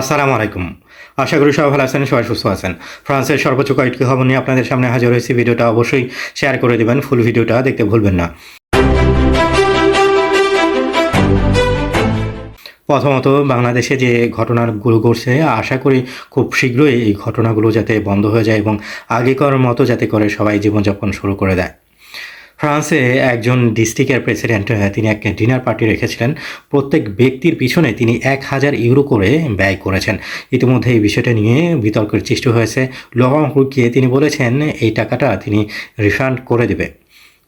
আসসালামু আলাইকুম। আশা করি সবাই ভালো আছেন, সবাই সুস্থ আছেন। ফ্রান্সের সর্বোচ্চ কয়েকটি খবর নিয়ে আপনাদের সামনে হাজির হয়েছি। ভিডিওটা অবশ্যই শেয়ার করে দেবেন, ফুল ভিডিওটা দেখতে ভুলবেন না। প্রথমত, বাংলাদেশে যে ঘটনাগুলো ঘটছে, আশা করি খুব শীঘ্রই এই ঘটনাগুলো যাতে বন্ধ হয়ে যায় এবং আগেকার মতো যাতে করে সবাই জীবনযাপন শুরু করে দেয়। ফ্রান্সে একজন ডিস্ট্রিক্টের প্রেসিডেন্ট তিনি এক ডিনার পার্টি রেখেছিলেন। প্রত্যেক ব্যক্তির পিছনে তিনি এক হাজার ইউরো করে ব্যয় করেছেন। ইতিমধ্যে এই বিষয়টা নিয়ে বিতর্কের সৃষ্টি হয়েছে। লরং হুকিয়ে তিনি বলেছেন, এই টাকাটা তিনি রিফান্ড করে দেবে।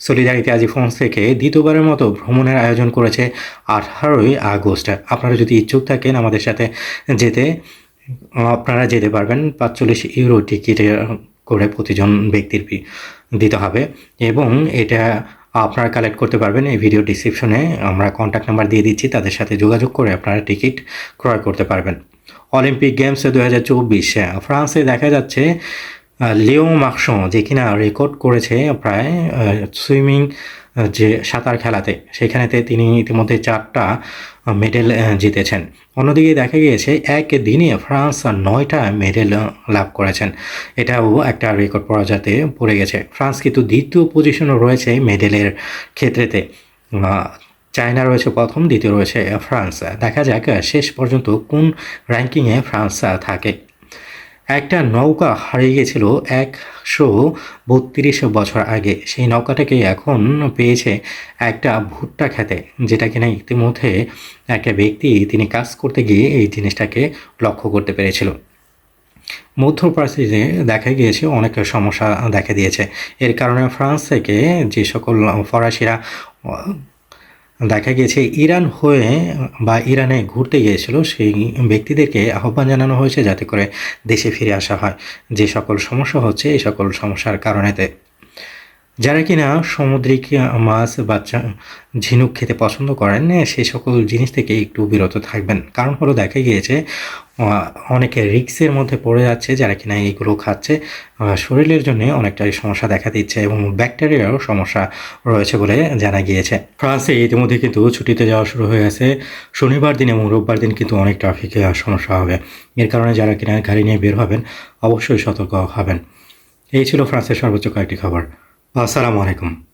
সলিদারিটি আজি ফ্রান্স থেকে দ্বিতীয়বারের মতো ভ্রমণের আয়োজন করেছে আঠারোই আগস্ট। আপনারা যদি ইচ্ছুক থাকেন আমাদের সাথে যেতে, আপনারা যেতে পারবেন। পাঁচচল্লিশ ইউরো টিকিট করে প্রতিজন ব্যক্তির দিতে হবে। এবং এটা আপনারা কালেক্ট করতে পারবেন। এই ভিডিও ডিসক্রিপশনে আমরা কন্ট্যাক্ট নাম্বার দিয়ে দিচ্ছি। তাদের সাথে যোগাযোগ করে আপনারা টিকিট ক্রয় করতে পারবেন। অলিম্পিক গেমস দু হাজার চব্বিশে ফ্রান্সে দেখা যাচ্ছে লিও মাকসো যে কিনা রেকর্ড করেছে প্রায় সুইমিং যে সাঁতার খেলাতে, সেখানেতে তিনি ইতিমধ্যে চারটা মেডেল জিতেছেন। অন্যদিকে দেখা গিয়েছে, এক দিনে ফ্রান্স নয়টা মেডেল লাভ করেছেন। এটাও একটা রেকর্ড পরাজয়তে পড়ে গেছে। ফ্রান্স কিন্তু দ্বিতীয় পজিশনও রয়েছে মেডেলের ক্ষেত্রেতে। চায়না রয়েছে প্রথম, দ্বিতীয় রয়েছে ফ্রান্স। দেখা যাক শেষ পর্যন্ত কোন র্যাঙ্কিংয়ে ফ্রান্স থাকে। একটা নৌকা হারিয়ে গেছিল একশো বত্রিশ বছর আগে। সেই নৌকাটাকে এখন পেয়েছে একটা ভুট্টা খেতে, যেটা কিনা ইতিমধ্যে একটা ব্যক্তি তিনি কাজ করতে গিয়ে এই জিনিসটাকে লক্ষ্য করতে পেরেছিল। মধ্যপ্রাচ্যে দেখা গিয়েছে অনেক সমস্যা দেখা দিয়েছে। এর কারণে ফ্রান্স থেকে যে সকল ফরাসিরা দেখা গিয়েছে ইরান হয়ে বা ইরানে ঘুরতে গিয়েছিল। সেই ব্যক্তিদেরকে আহ্বান জানানো হয়েছে যাতে করে দেশে ফিরে আসা হয়। যে সকল সমস্যা হচ্ছে, এই সকল সমস্যার কারণেতে যারা কিনা সামুদ্রিক মাছ বা চা- ঝিনুক খেতে পছন্দ করেন সে সকল জিনিস থেকে একটু বিরত থাকবেন। কারণ হলো দেখা গিয়েছে অনেকে রিক্সের মধ্যে পড়ে যাচ্ছে, যারা কিনা এইগুলো খাচ্ছে। শরীরের জন্য অনেকটাই সমস্যা দেখা দিচ্ছে এবং ব্যাকটেরিয়ারও সমস্যা রয়েছে বলে জানা গিয়েছে। ফ্রান্সে ইতিমধ্যে কিন্তু ছুটিতে যাওয়া শুরু হয়ে গেছে। শনিবার দিন এবং রোববার দিন কিন্তু অনেক ট্রাফিকে সমস্যা হবে। এর কারণে যারা কিনা গাড়ি নিয়ে বের হবেন, অবশ্যই সতর্ক হবেন। এই ছিল ফ্রান্সের সর্বোচ্চ কয়েকটি খবর। আসসালামু আলাইকুম।